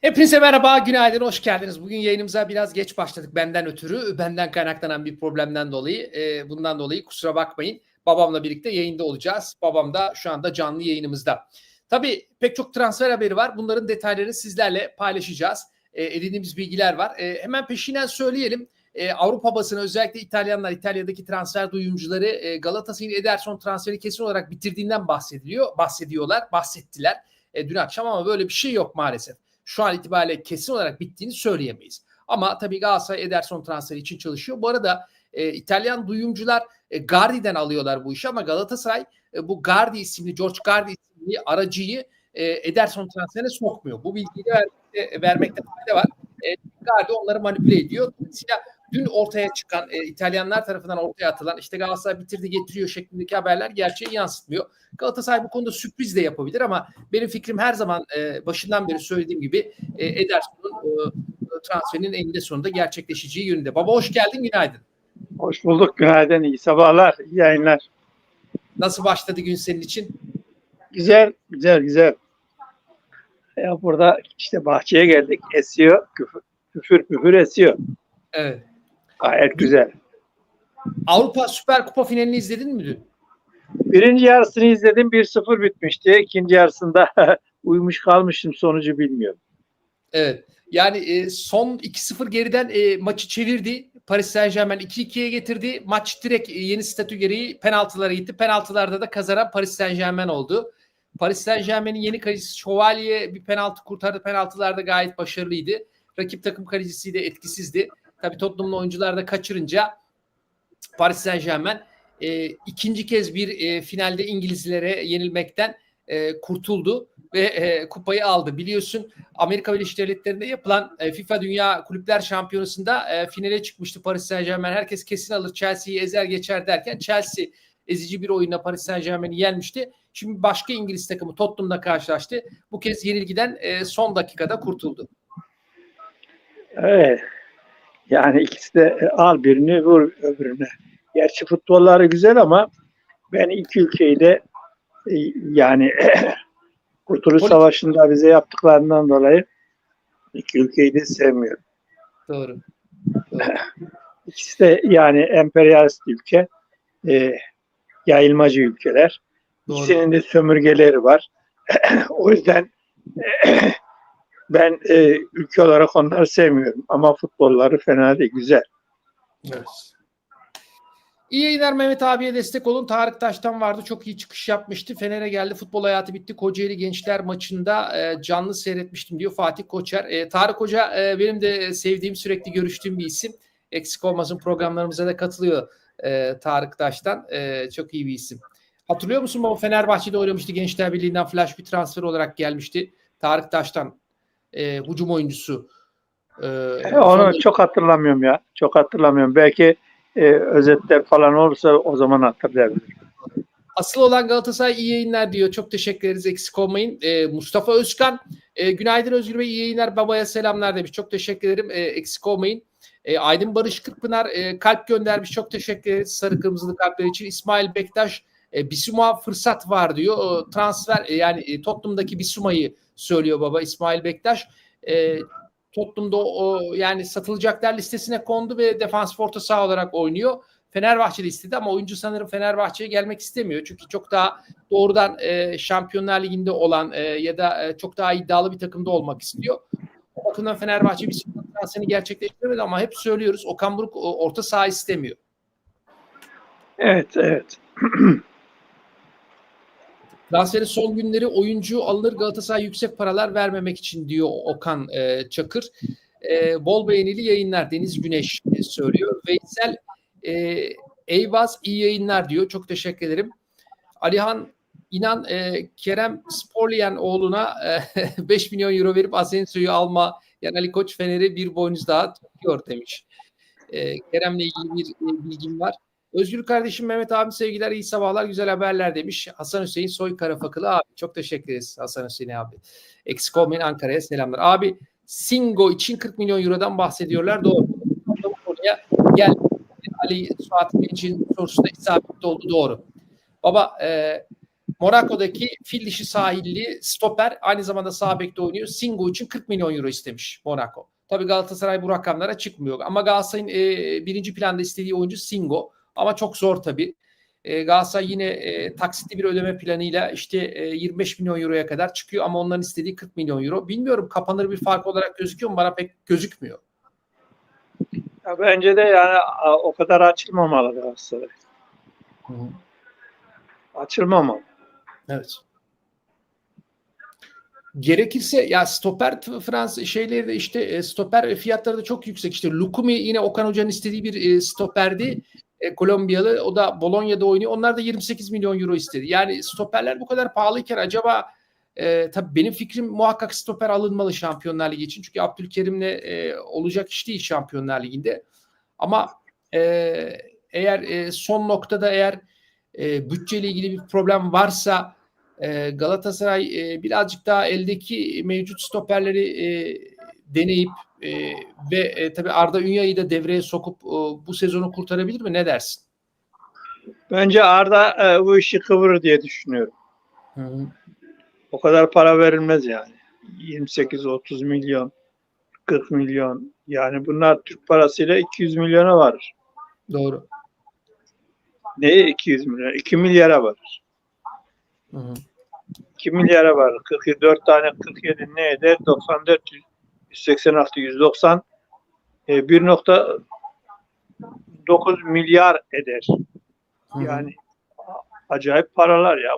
Hepinize merhaba, günaydın, hoş geldiniz. Bugün yayınımıza biraz geç başladık benden ötürü. Benden kaynaklanan bir problemden dolayı. E, bundan dolayı kusura bakmayın. Babamla birlikte yayında olacağız. Babam da şu anda canlı yayınımızda. Tabii pek çok transfer haberi var. Bunların detaylarını sizlerle paylaşacağız. E, edindiğimiz bilgiler var. E, hemen peşinden söyleyelim. E, Avrupa basını özellikle İtalyanlar, İtalya'daki transfer duyumcuları e, Galatasaray'ın Ederson transferi kesin olarak bitirdiğinden bahsediliyor, bahsediyorlar, bahsettiler e, dün akşam ama böyle bir şey yok maalesef şu an itibariyle kesin olarak bittiğini söyleyemeyiz. Ama tabii Galatasaray Ederson transferi için çalışıyor. Bu arada e, İtalyan duyumcular e, Gardi'den alıyorlar bu işi ama Galatasaray e, bu Gardi isimli George Gardi isimli aracıyı e, Ederson transferine sokmuyor. Bu bilgiyi de vermekte, vermekte fayda var. E, Gardi onları manipüle ediyor. Dolayısıyla dün ortaya çıkan e, İtalyanlar tarafından ortaya atılan işte Galatasaray bitirdi getiriyor şeklindeki haberler gerçeği yansıtmıyor. Galatasaray bu konuda sürpriz de yapabilir ama benim fikrim her zaman e, başından beri söylediğim gibi e, Ederson'un e, transferinin eninde sonunda gerçekleşeceği yönünde. Baba hoş geldin günaydın. Hoş bulduk. Günaydın. iyi sabahlar. iyi yayınlar. Nasıl başladı gün senin için? Güzel, güzel, güzel. Ya burada işte bahçeye geldik. Esiyor. Küfür, küfür, küfür esiyor. Evet. Gayet güzel. Avrupa Süper Kupa finalini izledin mi dün? Birinci yarısını izledim. 1-0 bitmişti. İkinci yarısında uyumuş kalmışım. Sonucu bilmiyorum. Evet. Yani e, son 2-0 geriden e, maçı çevirdi. Paris Saint Germain 2-2'ye getirdi. Maç direkt e, yeni statü gereği penaltılara gitti. Penaltılarda da kazanan Paris Saint Germain oldu. Paris Saint Germain'in yeni kalecisi Şövalye bir penaltı kurtardı. Penaltılarda gayet başarılıydı. Rakip takım kalecisi de etkisizdi. Tabii Tottenham'lı oyuncular da kaçırınca Paris Saint Germain e, ikinci kez bir e, finalde İngilizlere yenilmekten e, kurtuldu ve e, kupayı aldı. Biliyorsun Amerika Birleşik Devletleri'nde yapılan e, FIFA Dünya Kulüpler Şampiyonası'nda e, finale çıkmıştı Paris Saint Germain. Herkes kesin alır Chelsea'yi ezer geçer derken Chelsea ezici bir oyunla Paris Saint Germain'i yenmişti. Şimdi başka İngiliz takımı Tottenham'la karşılaştı. Bu kez yenilgiden e, son dakikada kurtuldu. Evet. Yani ikisi de e, al birini vur öbürüne. Gerçi futbolları güzel ama ben iki ülkeyi de e, yani Kurtuluş Politik- Savaşı'nda bize yaptıklarından dolayı iki ülkeyi de sevmiyorum. Doğru. İkisi de yani emperyalist ülke, e, yayılmacı ülkeler. Doğru. İkisinin de sömürgeleri var. o yüzden ben e, ülke olarak onları sevmiyorum. Ama futbolları fena değil, güzel. Evet. İyi yayınlar Mehmet abiye destek olun. Tarık Taş'tan vardı. Çok iyi çıkış yapmıştı. Fener'e geldi. Futbol hayatı bitti. Kocaeli Gençler maçında e, canlı seyretmiştim diyor Fatih Koçer. E, Tarık Hoca e, benim de sevdiğim, sürekli görüştüğüm bir isim. Eksik olmasın programlarımıza da katılıyor e, Tarık Taş'tan. E, çok iyi bir isim. Hatırlıyor musun baba Fenerbahçe'de oynamıştı. Gençler Birliği'nden flash bir transfer olarak gelmişti. Tarık Taş'tan e, hücum oyuncusu. E, E, Onu çok hatırlamıyorum ya. Çok hatırlamıyorum. Belki e, özetler falan olursa o zaman hatırlayabilirim. Asıl olan Galatasaray iyi yayınlar diyor. Çok teşekkür ederiz. Eksik olmayın. Ee, Mustafa Özkan. e, günaydın Özgür Bey. iyi yayınlar. Babaya selamlar demiş. Çok teşekkür ederim. E, eksik olmayın. E, Aydın Barış Kırkpınar e, kalp göndermiş. Çok teşekkür ederiz sarı kırmızılı kalpler için. İsmail Bektaş e, Bisuma fırsat var diyor. O, transfer e, yani e, Tottenham'daki Bisuma'yı söylüyor baba İsmail Bektaş. E, Tottenham'da o yani satılacaklar listesine kondu ve defans orta saha olarak oynuyor. Fenerbahçe'de istedi ama oyuncu sanırım Fenerbahçe'ye gelmek istemiyor. Çünkü çok daha doğrudan e, Şampiyonlar Ligi'nde olan e, ya da e, çok daha iddialı bir takımda olmak istiyor. O bakımdan Fenerbahçe bir transferini gerçekleştiremedi ama hep söylüyoruz Okan Buruk orta saha istemiyor. Evet, evet. Transferin son günleri oyuncu alınır Galatasaray yüksek paralar vermemek için diyor Okan e, Çakır. E, bol beğenili yayınlar Deniz Güneş e, söylüyor. Veysel e, Eyvaz iyi yayınlar diyor. Çok teşekkür ederim. Alihan İnan e, Kerem Sporlayan oğluna e, 5 milyon euro verip Asensio'yu alma. Yani Ali Koç Fener'i bir boynuz daha tutuyor demiş. E, Kerem'le ilgili bir e, bilgim var. Özgür kardeşim Mehmet abi sevgiler iyi sabahlar güzel haberler demiş. Hasan Hüseyin Soy Karafakılı abi çok teşekkür ederiz Hasan Hüseyin abi. Eksik olmayın Ankara'ya selamlar. Abi Singo için 40 milyon eurodan bahsediyorlar doğru. Konuya gel Ali Suat için sorusunda isabetli oldu doğru. Baba e, Monaco'daki fil dişi sahilli stoper aynı zamanda sağ bekte oynuyor. Singo için 40 milyon euro istemiş Monaco. Tabii Galatasaray bu rakamlara çıkmıyor. Ama Galatasaray'ın e, birinci planda istediği oyuncu Singo. Ama çok zor tabii. E, Galatasaray yine e, taksitli bir ödeme planıyla işte e, 25 milyon euroya kadar çıkıyor ama onların istediği 40 milyon euro. Bilmiyorum kapanır bir fark olarak gözüküyor mu? Bana pek gözükmüyor. Ya bence de yani o kadar açılmamalı Galatasaray. Açılmamalı. Evet. Gerekirse ya stoper Fransız şeyleri de işte e, stoper fiyatları da çok yüksek. İşte Lukumi yine Okan Hoca'nın istediği bir e, stoperdi. E, Kolombiyalı. O da Bologna'da oynuyor. Onlar da 28 milyon euro istedi. Yani stoperler bu kadar pahalıyken acaba e, tabii benim fikrim muhakkak stoper alınmalı Şampiyonlar Ligi için. Çünkü Abdülkerim'le e, olacak iş değil Şampiyonlar Ligi'nde. Ama e, eğer e, son noktada eğer e, bütçeyle ilgili bir problem varsa e, Galatasaray e, birazcık daha eldeki mevcut stoperleri e, deneyip e, ve e, tabii Arda Ünya'yı da devreye sokup e, bu sezonu kurtarabilir mi? Ne dersin? Bence Arda e, bu işi kıvırır diye düşünüyorum. Hı hı. O kadar para verilmez yani. 28-30 milyon, 40 milyon. Yani bunlar Türk parasıyla 200 milyona varır. Doğru. Neye 200 milyon? 2 milyara varır. Hı hı. 2 milyara varır. 44 tane 47 ne eder? 94, 186, 190 e, 1.9 milyar eder. Hı hı. Yani acayip paralar ya.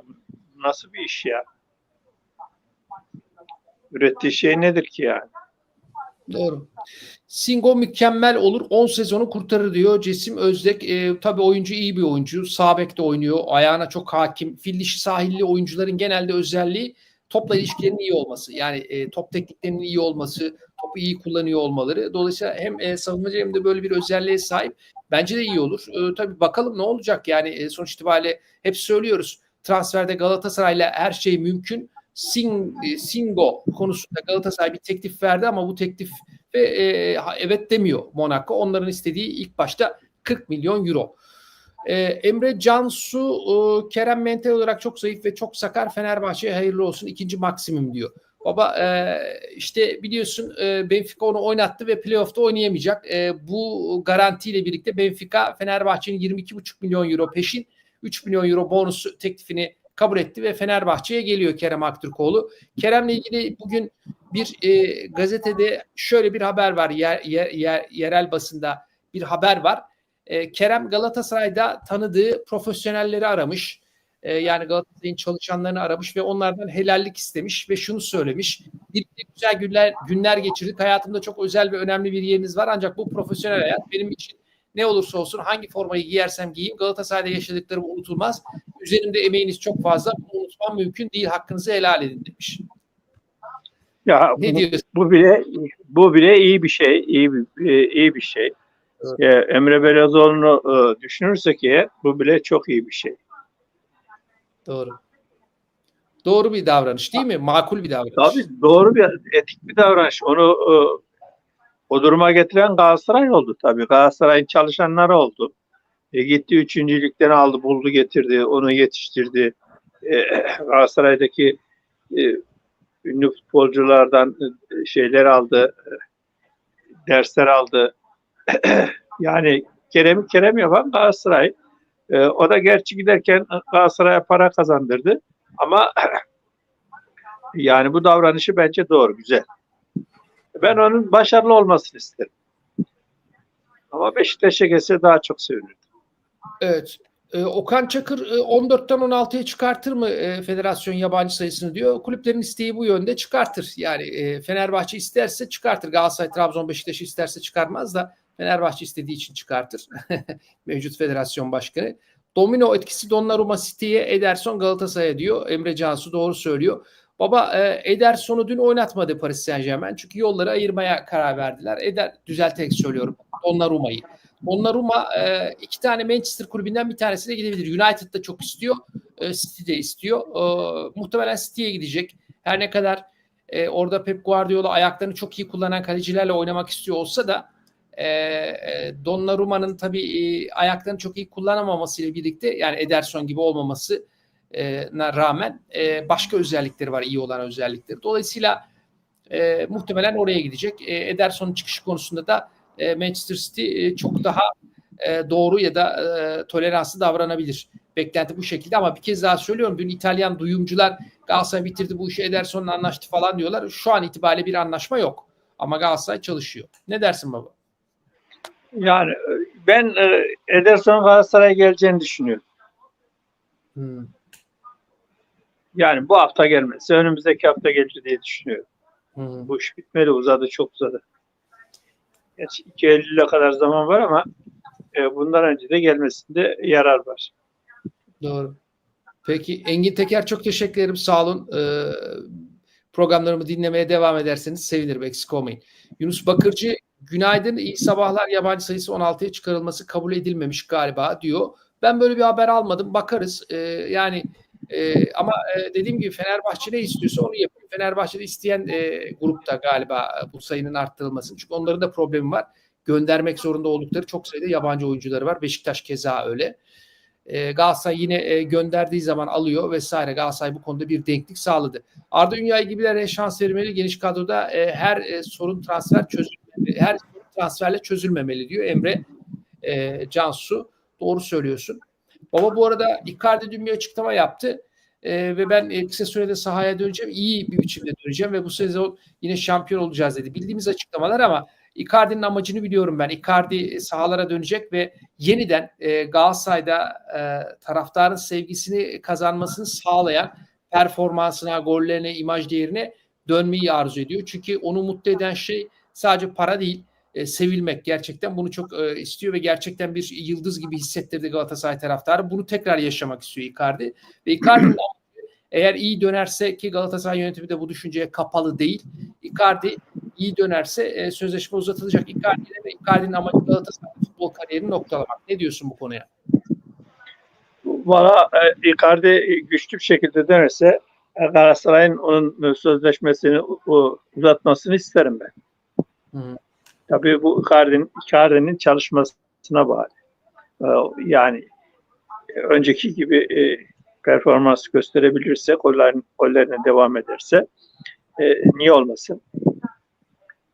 Nasıl bir iş ya? Ürettiği şey nedir ki yani? Doğru. Singo mükemmel olur. 10 sezonu kurtarır diyor Cesim Özdek. E, tabii oyuncu iyi bir oyuncu. Sağ bekte oynuyor. Ayağına çok hakim. Fil dişi sahilli oyuncuların genelde özelliği topla ilişkilerinin iyi olması. Yani e, top tekniklerinin iyi olması, topu iyi kullanıyor olmaları. Dolayısıyla hem e, savunmacı hem de böyle bir özelliğe sahip. Bence de iyi olur. E, tabii bakalım ne olacak yani e, sonuç itibariyle hep söylüyoruz. Transferde Galatasaray'la her şey mümkün. Sing, e, Singo konusunda Galatasaray bir teklif verdi ama bu teklif ve e, evet demiyor Monaco. Onların istediği ilk başta 40 milyon euro. E, Emre Cansu e, Kerem mental olarak çok zayıf ve çok sakar Fenerbahçe'ye hayırlı olsun ikinci maksimum diyor. Baba e, işte biliyorsun e, Benfica onu oynattı ve playoff'ta oynayamayacak. E, bu garantiyle birlikte Benfica Fenerbahçe'nin 22,5 milyon euro peşin 3 milyon euro bonus teklifini kabul etti ve Fenerbahçe'ye geliyor Kerem Aktürkoğlu. Kerem'le ilgili bugün bir e, gazetede şöyle bir haber var yer, yer, yer- yerel basında bir haber var. E, Kerem Galatasaray'da tanıdığı profesyonelleri aramış. E, yani Galatasaray'ın çalışanlarını aramış ve onlardan helallik istemiş ve şunu söylemiş. Birlikte güzel günler, günler geçirdik. Hayatımda çok özel ve önemli bir yeriniz var ancak bu profesyonel hayat benim için ne olursa olsun hangi formayı giyersem giyeyim Galatasaray'da yaşadıklarım unutulmaz. Üzerimde emeğiniz çok fazla. Bunu unutmam mümkün değil. Hakkınızı helal edin demiş. Ya Ne bu, diyorsun? bu bile bu bile iyi bir şey, iyi bir e, iyi bir şey. Evet. Emre Belezoğlu'nu e, düşünürsek eğer bu bile çok iyi bir şey. Doğru. Doğru bir davranış değil mi? Makul bir davranış. Tabii doğru bir etik bir davranış. Onu e, o duruma getiren Galatasaray oldu tabii. Galatasaray'ın çalışanları oldu. E, gitti üçüncülükten aldı, buldu, getirdi, onu yetiştirdi. E, Galatasaray'daki e, ünlü futbolculardan e, şeyler aldı, e, dersler aldı. yani Kerem Kerem yapan Galatasaray. E, o da gerçi giderken Galatasaray'a para kazandırdı. Ama yani bu davranışı bence doğru, güzel. Ben onun başarılı olmasını isterim. Ama Beşiktaş'a gelse daha çok sevinirdim. Evet. Ee, Okan Çakır e, 14'ten 16'ya çıkartır mı e, federasyon yabancı sayısını diyor. Kulüplerin isteği bu yönde çıkartır. Yani e, Fenerbahçe isterse çıkartır. Galatasaray, Trabzon, Beşiktaş isterse çıkarmaz da Fenerbahçe istediği için çıkartır. Mevcut federasyon başkanı. Domino etkisi Donnarumma City'ye, Ederson Galatasaray'a diyor. Emre Cansu doğru söylüyor. Baba e, Ederson'u dün oynatmadı Paris Saint Germain. Çünkü yolları ayırmaya karar verdiler. Eder düzelterek söylüyorum. Donnarumma'yı. Donnarumma e, iki tane Manchester kulübünden bir tanesine gidebilir. United da çok istiyor. E, City de istiyor. Muhtemelen City'ye gidecek. Her ne kadar orada Pep Guardiola ayaklarını çok iyi kullanan kalecilerle oynamak istiyor olsa da e, e, Donnarumma'nın tabii e, ayaklarını çok iyi kullanamamasıyla birlikte yani Ederson gibi olmaması rağmen e, başka özellikleri var iyi olan özellikleri. Dolayısıyla e, muhtemelen oraya gidecek. E, Ederson'un çıkışı konusunda da e, Manchester City e, çok daha e, doğru ya da e, toleranslı davranabilir. Beklenti bu şekilde ama bir kez daha söylüyorum dün İtalyan duyumcular Galatasaray bitirdi bu işi Ederson'la anlaştı falan diyorlar. Şu an itibariyle bir anlaşma yok. Ama Galatasaray çalışıyor. Ne dersin baba? Yani e, ben e, Ederson Galatasaray'a geleceğini düşünüyorum. Hmm. Yani bu hafta gelmezse önümüzdeki hafta gelir diye düşünüyorum. Hmm. Bu iş bitmeli uzadı çok uzadı. Gerçi 2 Eylül'e kadar zaman var ama e, bundan önce de gelmesinde yarar var. Doğru. Peki Engin Teker çok teşekkür ederim. Sağ olun. Ee, programlarımı dinlemeye devam ederseniz sevinirim. Eksik olmayın. Yunus Bakırcı günaydın. iyi sabahlar. Yabancı sayısı 16'ya çıkarılması kabul edilmemiş galiba diyor. Ben böyle bir haber almadım. Bakarız. Ee, yani e, ama e, dediğim gibi Fenerbahçe ne istiyorsa onu yapıyor. Fenerbahçe'de isteyen e, grupta galiba bu sayının arttırılmasını. Çünkü onların da problemi var. Göndermek zorunda oldukları çok sayıda yabancı oyuncuları var. Beşiktaş keza öyle. E, Galatasaray yine e, gönderdiği zaman alıyor vesaire. Galatasaray bu konuda bir denklik sağladı. Arda Ünyay gibilere şans vermeli. Geniş kadroda e, her e, sorun transfer çözülmeli. Her transferle çözülmemeli diyor Emre e, Cansu. Doğru söylüyorsun. Baba bu arada Icardi dün bir açıklama yaptı. E, ve ben e, kısa sürede sahaya döneceğim. iyi bir biçimde döneceğim ve bu sezon yine şampiyon olacağız dedi. Bildiğimiz açıklamalar ama Icardi'nin amacını biliyorum ben. Icardi sahalara dönecek ve yeniden e, Galatasaray'da e, taraftarın sevgisini kazanmasını sağlayan performansına, gollerine, imaj değerine dönmeyi arzu ediyor. Çünkü onu mutlu eden şey sadece para değil, e, sevilmek gerçekten bunu çok e, istiyor ve gerçekten bir yıldız gibi hissettirdi Galatasaray taraftarı. Bunu tekrar yaşamak istiyor Icardi. Ve Icardi'nin eğer iyi dönerse ki Galatasaray yönetimi de bu düşünceye kapalı değil. Icardi iyi dönerse e, sözleşme uzatılacak Icardi'ye ve Icardi'nin amacı Galatasaray futbol kariyerini noktalamak. Ne diyorsun bu konuya? Valla e, Icardi güçlü bir şekilde dönerse e, Galatasaray'ın onun sözleşmesini uzatmasını isterim ben. Hı. Tabii bu Icardi'nin, Icardi'nin çalışmasına bağlı. E, yani e, önceki gibi e, performans gösterebilirse, gollerin, gollerine devam ederse e, niye olmasın?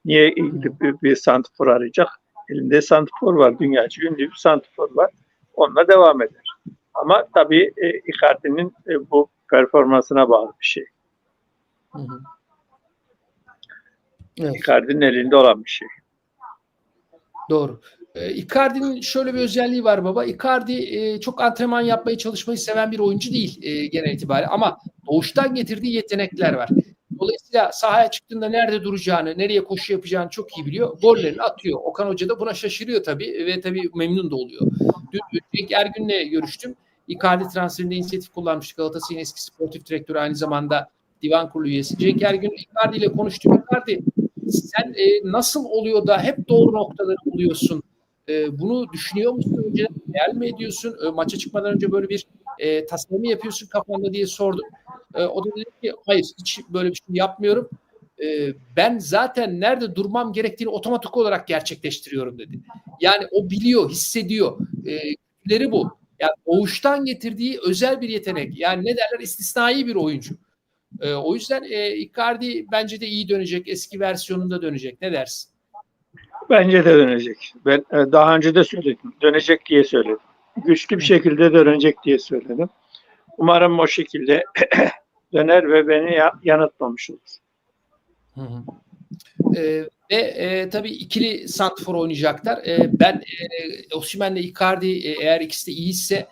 Niye gidip bir, bir santifor arayacak? Elinde santifor var. Dünyaca ünlü bir santifor var. Onunla devam eder. Ama tabii e, Icardi'nin e, bu performansına bağlı bir şey. Hı hı. Evet. Icardi'nin elinde olan bir şey. Doğru. E, Icardi'nin şöyle bir özelliği var baba. Icardi e, çok antrenman yapmayı çalışmayı seven bir oyuncu değil e, genel itibariyle ama doğuştan getirdiği yetenekler var. Dolayısıyla sahaya çıktığında nerede duracağını, nereye koşu yapacağını çok iyi biliyor. Gollerini atıyor. Okan Hoca da buna şaşırıyor tabii ve tabii memnun da oluyor. Dün Cenk Ergün'le görüştüm. Icardi transferinde inisiyatif kullanmıştı. Galatasaray'ın eski sportif direktörü aynı zamanda divan kurulu üyesi. Cenk Ergün Icardi ile konuştu. Icardi sen e, nasıl oluyor da hep doğru noktaları buluyorsun? E, bunu düşünüyor musun? Önce hayal mi ediyorsun? E, maça çıkmadan önce böyle bir e, tasarımı yapıyorsun kafanda diye sordum. E, o da dedi ki hayır hiç böyle bir şey yapmıyorum. E, ben zaten nerede durmam gerektiğini otomatik olarak gerçekleştiriyorum dedi. Yani o biliyor, hissediyor. E, bu. Yani doğuştan getirdiği özel bir yetenek. Yani ne derler istisnai bir oyuncu. E, o yüzden e, Icardi bence de iyi dönecek. Eski versiyonunda dönecek. Ne dersin? Bence de dönecek. Ben e, daha önce de söyledim. Dönecek diye söyledim. Güçlü bir şekilde dönecek diye söyledim. Umarım o şekilde döner ve beni ya, yanıltmamış olur. Hı hı. Ee, ve e, tabii ikili santfor oynayacaklar. E, ben e, Osimhen'le Icardi e, eğer ikisi de iyiyse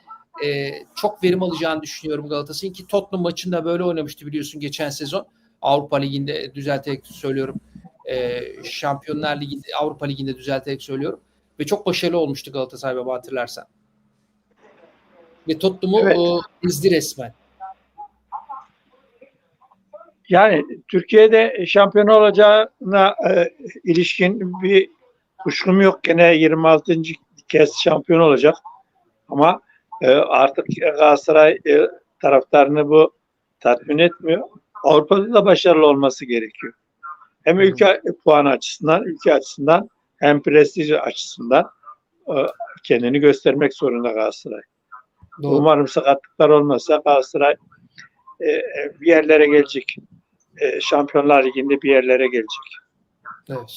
e, çok verim alacağını düşünüyorum Galatasaray'ın ki Tottenham maçında böyle oynamıştı biliyorsun geçen sezon. Avrupa Ligi'nde düzelterek söylüyorum. E, Şampiyonlar Ligi'nde Avrupa Ligi'nde düzelterek söylüyorum. Ve çok başarılı olmuştu Galatasaray baba hatırlarsan. Ve Tottenham'u Evet. evet. izdi resmen. Yani Türkiye'de şampiyon olacağına e, ilişkin bir kuşkum yok. Gene 26. kez şampiyon olacak. Ama e, artık Galatasaray e, taraftarını bu tatmin etmiyor. Avrupa'da da başarılı olması gerekiyor. Hem ülke puanı açısından, ülke açısından hem prestij açısından e, kendini göstermek zorunda Galatasaray. Doğru. Umarım sakatlıklar olmazsa Galatasaray e, e, bir yerlere gelecek. E, Şampiyonlar Ligi'nde bir yerlere gelecek. Evet.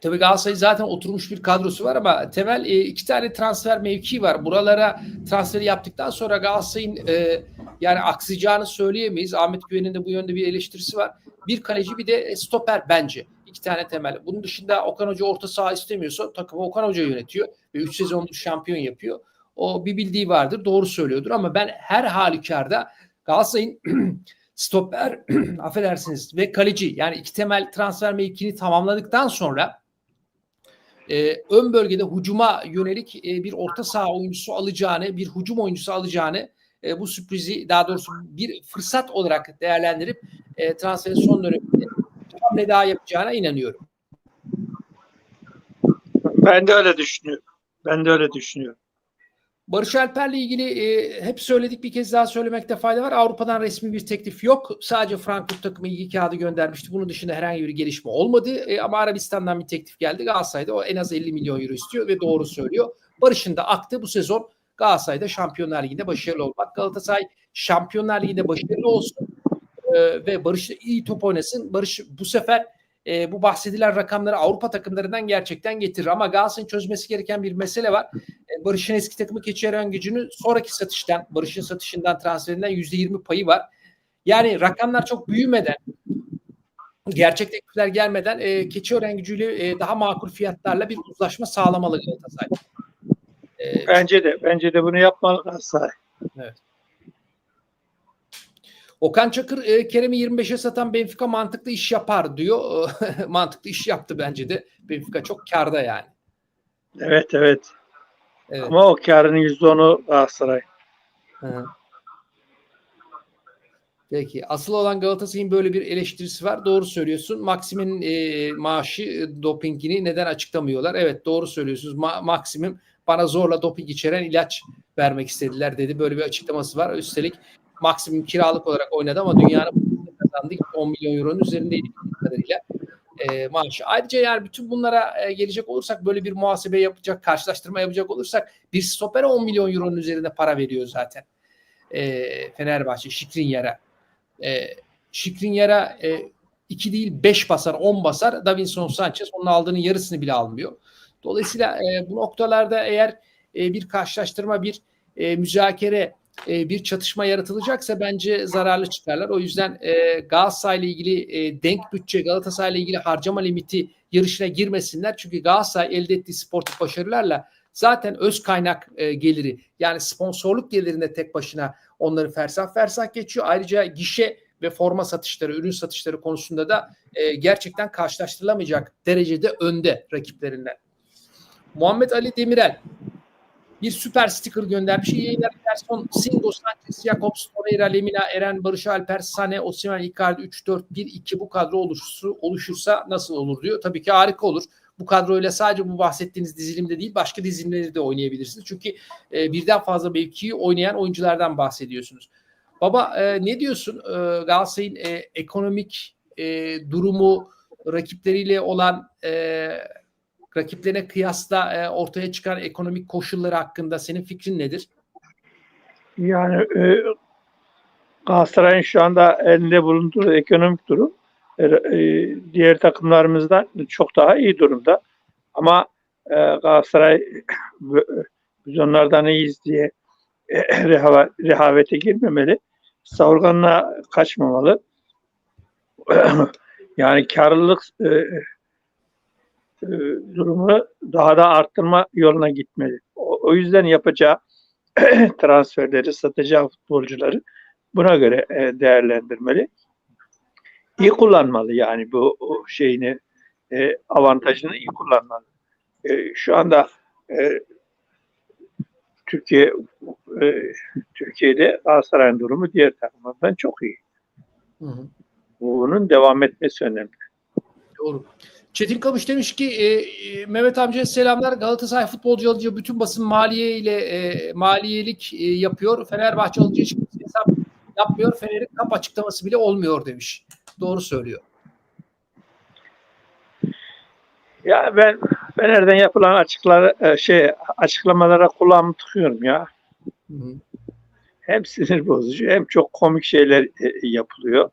Tabii Galatasaray'ın zaten oturmuş bir kadrosu var ama temel e, iki tane transfer mevkii var. Buralara transferi yaptıktan sonra Galatasaray'ın e, yani aksayacağını söyleyemeyiz. Ahmet Güven'in de bu yönde bir eleştirisi var. Bir kaleci bir de e, stoper bence. İki tane temel. Bunun dışında Okan Hoca orta saha istemiyorsa takımı Okan Hoca yönetiyor ve 3 sezonluk şampiyon yapıyor. O bir bildiği vardır. Doğru söylüyordur ama ben her halükarda Galatasaray'ın stoper affedersiniz ve kaleci yani iki temel transfer mevkini tamamladıktan sonra e, ön bölgede hucuma yönelik e, bir orta saha oyuncusu alacağını, bir hucum oyuncusu alacağını e, bu sürprizi daha doğrusu bir fırsat olarak değerlendirip e, transferin son döneminde hamle daha yapacağına inanıyorum. Ben de öyle düşünüyorum. Ben de öyle düşünüyorum. Barış Alper'le ilgili e, hep söyledik bir kez daha söylemekte fayda var. Avrupa'dan resmi bir teklif yok. Sadece Frankfurt takımı ilgi kağıdı göndermişti. Bunun dışında herhangi bir gelişme olmadı. E, ama Arabistan'dan bir teklif geldi. Galatasaray'da o en az 50 milyon euro istiyor ve doğru söylüyor. Barış'ın da aktı bu sezon Galatasaray'da Şampiyonlar Ligi'nde başarılı olmak. Galatasaray Şampiyonlar Ligi'nde başarılı olsun e, ve Barış iyi top oynasın. Barış bu sefer e, bu bahsedilen rakamları Avrupa takımlarından gerçekten getirir. Ama Galatasaray'ın çözmesi gereken bir mesele var. E, Barış'ın eski takımı Keçiören gücünü sonraki satıştan, Barış'ın satışından transferinden %20 payı var. Yani rakamlar çok büyümeden, gerçek teklifler gelmeden e, Keçiören gücüyle e, daha makul fiyatlarla bir uzlaşma sağlamalı Galatasaray. E, Bence de bence de bunu yapmalı Galatasaray. Okan Çakır e, Kerem'i 25'e satan Benfica mantıklı iş yapar diyor. mantıklı iş yaptı bence de. Benfica çok karda yani. Evet evet. Evet. Ama o karının %10'u Galatasaray. Hı. Peki. Asıl olan Galatasaray'ın böyle bir eleştirisi var. Doğru söylüyorsun. Maxim'in e, maaşı e, dopingini neden açıklamıyorlar? Evet doğru söylüyorsunuz. Ma- Maxim'im bana zorla doping içeren ilaç vermek istediler dedi. Böyle bir açıklaması var. Üstelik Maxim'im kiralık olarak oynadı ama dünyanın kazandığı 10 milyon euronun üzerindeydi kadarıyla e, maaşı. Ayrıca yani bütün bunlara e, gelecek olursak böyle bir muhasebe yapacak, karşılaştırma yapacak olursak bir stopere 10 milyon euronun üzerinde para veriyor zaten. E, Fenerbahçe Şikrinyar'a. E, Şikrinyar'a e, 2 değil 5 basar 10 basar. Davinson Sanchez onun aldığının yarısını bile almıyor. Dolayısıyla e, bu noktalarda eğer e, bir karşılaştırma, bir e, müzakere, e, bir çatışma yaratılacaksa bence zararlı çıkarlar. O yüzden e, Galatasaray ile ilgili e, denk bütçe, Galatasaray ile ilgili harcama limiti yarışına girmesinler. Çünkü Galatasaray elde ettiği sportif başarılarla zaten öz kaynak e, geliri yani sponsorluk gelirinde tek başına onları fersah fersah geçiyor. Ayrıca gişe ve forma satışları, ürün satışları konusunda da gerçekten karşılaştırılamayacak derecede önde rakiplerinden. Muhammed Ali Demirel bir süper sticker göndermiş. İyi yayınlar Gerson, Singo, Sanchez, Jakobs, Torreira, Lemina, Eren, Barış Alper, Sane, Osimhen, Icardi 3-4-1-2 bu kadro oluşursa, oluşursa nasıl olur diyor. Tabii ki harika olur. Bu kadroyla sadece bu bahsettiğiniz dizilimde değil başka dizilimleri de oynayabilirsiniz. Çünkü e, birden fazla mevkiyi oynayan oyunculardan bahsediyorsunuz. Baba e, ne diyorsun e, Galatasaray'ın e, ekonomik e, durumu rakipleriyle olan e, rakiplerine kıyasla e, ortaya çıkan ekonomik koşulları hakkında senin fikrin nedir? Yani e, Galatasaray'ın şu anda elinde bulunduğu ekonomik durum e, e, diğer takımlarımızdan çok daha iyi durumda. Ama e, Galatasaray biz onlardan iyiyiz diye e, reha- rehavete girmemeli. Savurganına kaçmamalı. yani karlılık e, e, durumu daha da arttırma yoluna gitmeli. O, o yüzden yapacağı transferleri, satacağı futbolcuları buna göre e, değerlendirmeli. İyi kullanmalı yani bu şeyini, e, avantajını iyi kullanmalı. E, şu anda e, Türkiye e, Türkiye'de Galatasaray'ın durumu diğer takımlardan çok iyi. Hı hı. Bunun devam etmesi önemli. Doğru. Çetin Kamış demiş ki e, e, Mehmet amcaya selamlar. Galatasaray futbolcu alınca bütün basın maliye ile e, maliyelik e, yapıyor. Fenerbahçe alınca hiç hesap yapmıyor. Fener'in kap açıklaması bile olmuyor demiş. Doğru söylüyor. Ya ben Fener'den yapılan açıkları e, şey açıklamalara kulağımı tıkıyorum ya. Hı hı. Hem sinir bozucu hem çok komik şeyler e, yapılıyor.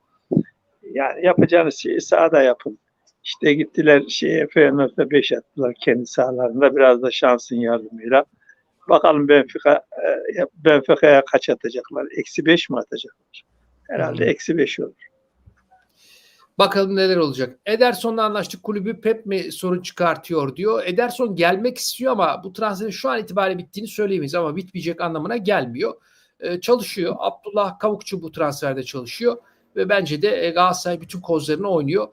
Yani yapacağınız şeyi sahada yapın. İşte gittiler şeye Feyenoord'a 5 attılar kendi sahalarında biraz da şansın yardımıyla. Bakalım Benfica e, Benfica'ya kaç atacaklar? Eksi 5 mi atacaklar? Herhalde Hı. eksi 5 olur. Bakalım neler olacak. Ederson'la anlaştık kulübü Pep mi sorun çıkartıyor diyor. Ederson gelmek istiyor ama bu transferin şu an itibariyle bittiğini söyleyemeyiz ama bitmeyecek anlamına gelmiyor. Ee, çalışıyor. Abdullah Kavukçu bu transferde çalışıyor ve bence de e, Galatasaray bütün kozlarını oynuyor.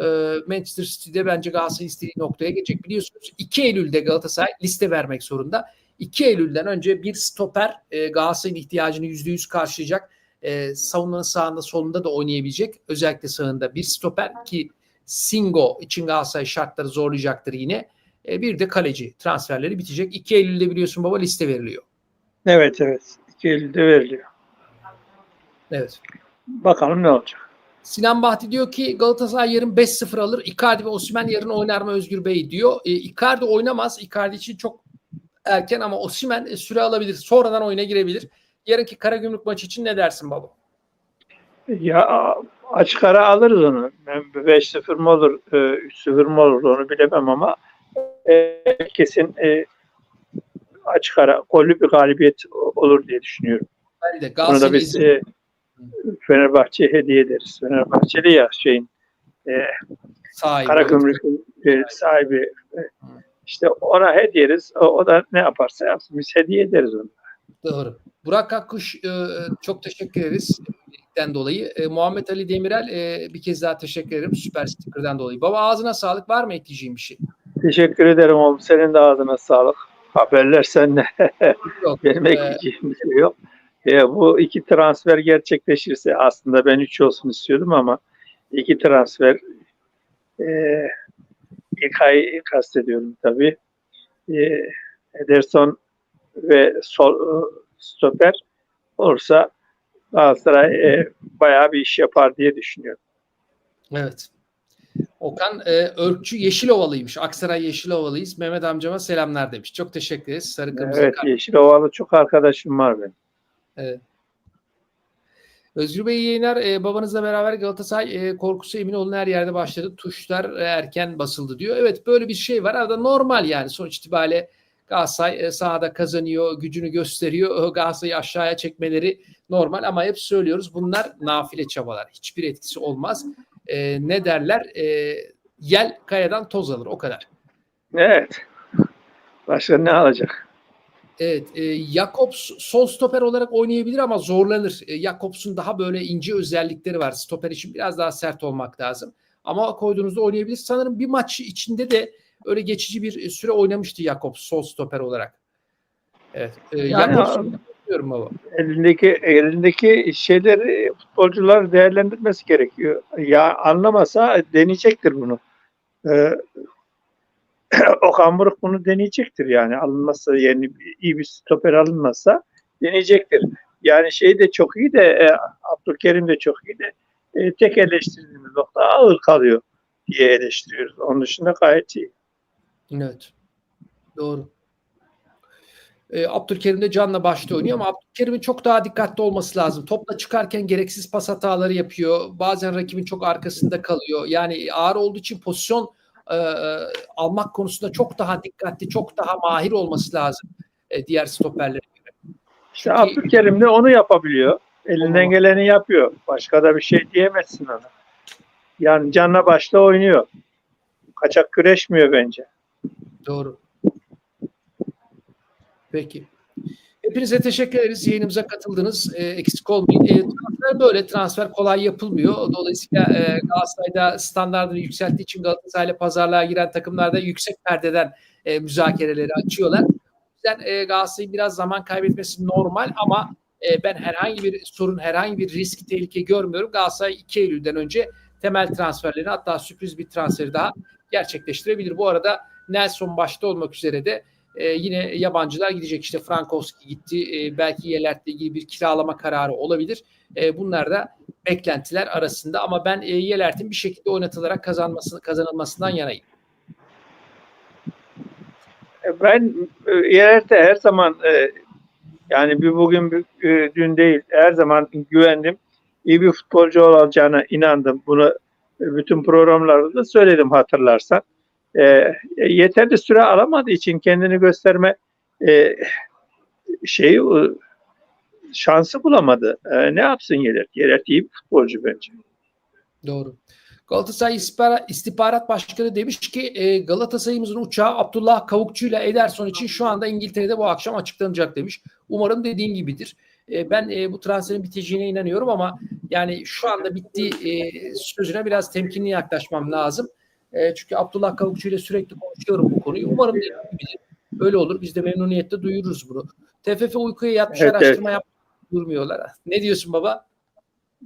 Ee, Manchester City'de bence Galatasaray istediği noktaya gelecek. Biliyorsunuz 2 Eylül'de Galatasaray liste vermek zorunda. 2 Eylül'den önce bir stoper e, Galatasaray'ın ihtiyacını %100 karşılayacak e, savunmanın sağında solunda da oynayabilecek. Özellikle sağında bir stoper ki Singo için Galatasaray şartları zorlayacaktır yine. E, bir de kaleci transferleri bitecek. 2 Eylül'de biliyorsun baba liste veriliyor. Evet evet. 2 Eylül'de veriliyor. Evet. Bakalım ne olacak. Sinan Bahti diyor ki Galatasaray yarın 5-0 alır. Icardi ve Osimhen yarın oynar mı Özgür Bey diyor. E, Icardi oynamaz. Icardi için çok erken ama Osimhen e, süre alabilir. Sonradan oyuna girebilir. Yarınki Karagümrük maçı için ne dersin baba? Ya açık ara alırız onu. Ben 5-0 mı olur, e, 3-0 mı olur onu bilemem ama e, kesin e, açık ara gollü bir galibiyet olur diye düşünüyorum. Ben de Galatasaray'ın biz e, Fenerbahçe'ye hediye ederiz. Fenerbahçeli ya şeyin e, sahibi. E, sahibi e, işte ona hediye ederiz. O, o da ne yaparsa yapsın. Biz hediye ederiz onu. Doğru. Burak Akkuş e, çok teşekkür ederiz birlikten dolayı. E, Muhammed Ali Demirel e, bir kez daha teşekkür ederim süper sticker'dan dolayı. Baba ağzına sağlık. Var mı ekleyeceğim bir şey? Teşekkür ederim oğlum. Senin de ağzına sağlık. Haberler sende. Yok. Benim e, ekleyeceğim bir şey yok. E, bu iki transfer gerçekleşirse aslında ben üç olsun istiyordum ama iki transfer e, ilk ay kastediyorum tabii. E, Ederson ve sol, e, stoper olursa Galatasaray e, bayağı bir iş yapar diye düşünüyorum. evet. Okan e, Örkçü Yeşilovalıymış. Aksaray Yeşilovalıyız. Mehmet amcama selamlar demiş. Çok teşekkür ederiz. Sarı kırmızı Evet. Yeşilovalı çok arkadaşım var benim. Özgür Bey iyi yayınlar. Ee, babanızla beraber Galatasaray e, korkusu emin olun her yerde başladı. Tuşlar e, erken basıldı diyor. Evet böyle bir şey var. Arada normal yani sonuç itibariyle Galatasaray e, sahada kazanıyor, gücünü gösteriyor. Galatasaray'ı aşağıya çekmeleri normal ama hep söylüyoruz bunlar nafile çabalar. Hiçbir etkisi olmaz. E, ne derler? E, yel kayadan toz alır o kadar. Evet. Başka ne alacak? Evet, e, Jakobs sol stoper olarak oynayabilir ama zorlanır. E, Jakobs'un daha böyle ince özellikleri var. Stoper için biraz daha sert olmak lazım. Ama koyduğunuzda oynayabilir. Sanırım bir maç içinde de öyle geçici bir süre oynamıştı Jakobs sol stoper olarak. Evet. E, Yani- baba. elindeki elindeki şeyleri futbolcular değerlendirmesi gerekiyor. Ya anlamasa deneyecektir bunu. Ee, Okan Buruk bunu deneyecektir yani alınmazsa bir- iyi bir stoper alınmazsa deneyecektir. Yani şey de çok iyi de e, Abdülkerim de çok iyi de e, tek eleştirdiğimiz nokta ağır kalıyor diye eleştiriyoruz. Onun dışında gayet iyi. Evet. Doğru. E, Abdülkerim de canla başta oynuyor ama Abdülkerim'in çok daha dikkatli olması lazım. Topla çıkarken gereksiz pas hataları yapıyor. Bazen rakibin çok arkasında kalıyor. Yani ağır olduğu için pozisyon e, almak konusunda çok daha dikkatli, çok daha mahir olması lazım e, diğer stoperlere göre. İşte Çünkü- Abdülkerim de onu yapabiliyor. Elinden geleni yapıyor. Başka da bir şey diyemezsin ona. Yani canla başla oynuyor. Kaçak güreşmiyor bence. Doğru. Peki. Hepinize teşekkür ederiz. Yayınımıza katıldınız. E, eksik olmayın. E, transfer böyle. Transfer kolay yapılmıyor. Dolayısıyla e, Galatasaray'da standartını yükselttiği için Galatasaray'la pazarlığa giren takımlar da yüksek perdeden e, müzakereleri açıyorlar. O yüzden e, Galatasaray'ın biraz zaman kaybetmesi normal ama e, ben herhangi bir sorun, herhangi bir risk, tehlike görmüyorum. Galatasaray 2 Eylül'den önce temel transferlerini hatta sürpriz bir transferi daha gerçekleştirebilir. Bu arada Nelson başta olmak üzere de e, yine yabancılar gidecek. İşte Frankowski gitti. E, belki Yelert'le ilgili bir kiralama kararı olabilir. E, bunlar da beklentiler arasında ama ben e, Yelert'in bir şekilde oynatılarak kazanmasını kazanılmasından yanayım. E, Ben e, yerde her zaman e, Yani bir bugün bir, e, dün değil. Her zaman güvendim. İyi bir futbolcu olacağına inandım. Bunu e, bütün programlarda da söyledim hatırlarsan. E, yeterli süre alamadığı için kendini gösterme e, şeyi e, şansı bulamadı. E, ne yapsın Yelert? Yelert iyi bir futbolcu bence. Doğru. Galatasaray İstihbarat, Başkanı demiş ki e, Galatasaray'ımızın uçağı Abdullah Kavukçu ile Ederson için şu anda İngiltere'de bu akşam açıklanacak demiş. Umarım dediğin gibidir. E, ben bu transferin biteceğine inanıyorum ama yani şu anda bitti e, sözüne biraz temkinli yaklaşmam lazım. E, çünkü Abdullah Kavukçu ile sürekli konuşuyorum bu konuyu. Umarım gibidir. Öyle olur. Biz de memnuniyetle duyururuz bunu. TFF uykuya yatmış Evet, araştırma yap durmuyorlar. Ne diyorsun baba?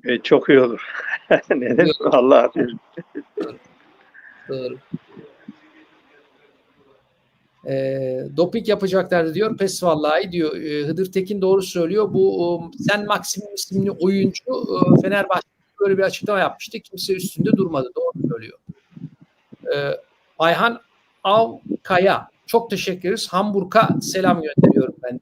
E, çok iyi olur. Neden? Allah bilir. Doğru. Ee, doping yapacaklardı diyor. Pes vallahi diyor. Ee, Hıdır Tekin doğru söylüyor. Bu um, Sen Maksimum isimli oyuncu e, Fenerbahçe böyle bir açıklama yapmıştı. Kimse üstünde durmadı. Doğru söylüyor. Ee, Ayhan Avkaya çok teşekkür ederiz. Hamburg'a selam gönderiyorum ben.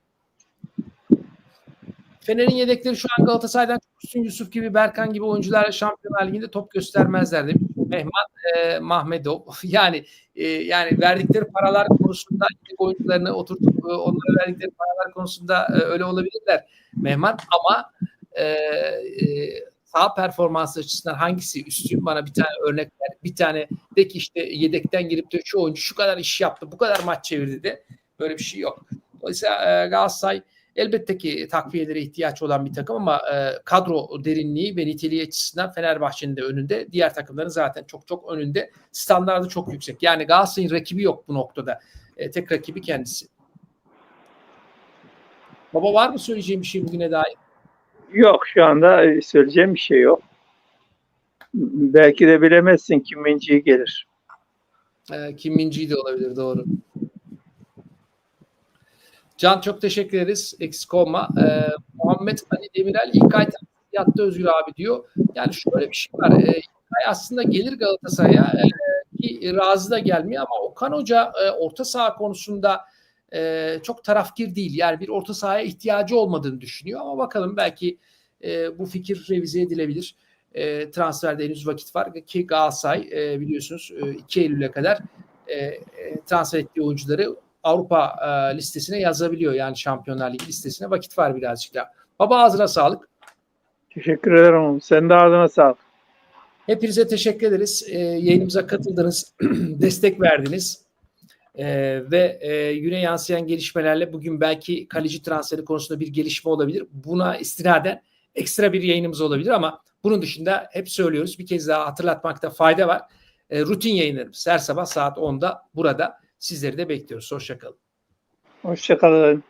Fener'in yedekleri şu an Galatasaray'dan üstün Yusuf gibi Berkan gibi oyuncularla Şampiyonlar Ligi'nde top göstermezler demiş. Mehmet e, Mahmedov. Yani e, yani verdikleri paralar konusunda oyuncularını oturtup e, onlara verdikleri paralar konusunda e, öyle olabilirler Mehmet ama e, e, sağ performans açısından hangisi üstün bana bir tane örnek ver. Bir tane de ki işte yedekten girip de şu oyuncu şu kadar iş yaptı, bu kadar maç çevirdi de böyle bir şey yok. Dolayısıyla e, Galatasaray elbette ki takviyelere ihtiyaç olan bir takım ama e, kadro derinliği ve niteliği açısından Fenerbahçe'nin de önünde. Diğer takımların zaten çok çok önünde. Standardı çok yüksek. Yani Galatasaray'ın rakibi yok bu noktada. E, tek rakibi kendisi. Baba var mı söyleyeceğim bir şey bugüne dair? Yok şu anda söyleyeceğim bir şey yok. Belki de bilemezsin kim Minci'yi gelir. E, Kim Min-ji de olabilir doğru. Can çok teşekkür ederiz. Eksik olma. E, Muhammed Ali Demirel İlkay yattı Özgür abi diyor. Yani şöyle bir şey var. E, aslında gelir Galatasaray'a e, ki razı da gelmiyor ama Okan Hoca e, orta saha konusunda e, çok tarafgir değil. Yani bir orta sahaya ihtiyacı olmadığını düşünüyor ama bakalım belki e, bu fikir revize edilebilir. E, transferde henüz vakit var ki Galatasaray e, biliyorsunuz e, 2 Eylül'e kadar e, e, transfer ettiği oyuncuları Avrupa e, listesine yazabiliyor. Yani Şampiyonlar Ligi listesine vakit var birazcık daha. Baba ağzına sağlık. Teşekkür ederim. Sen de ağzına sağlık. Hepinize teşekkür ederiz. E, yayınımıza katıldınız, destek verdiniz. E, ve e, güne yansıyan gelişmelerle bugün belki kaleci transferi konusunda bir gelişme olabilir. Buna istinaden ekstra bir yayınımız olabilir ama bunun dışında hep söylüyoruz. Bir kez daha hatırlatmakta fayda var. E, rutin yayınlarımız her sabah saat 10'da burada. Sizleri de bekliyoruz. Hoşçakalın. Hoşçakalın.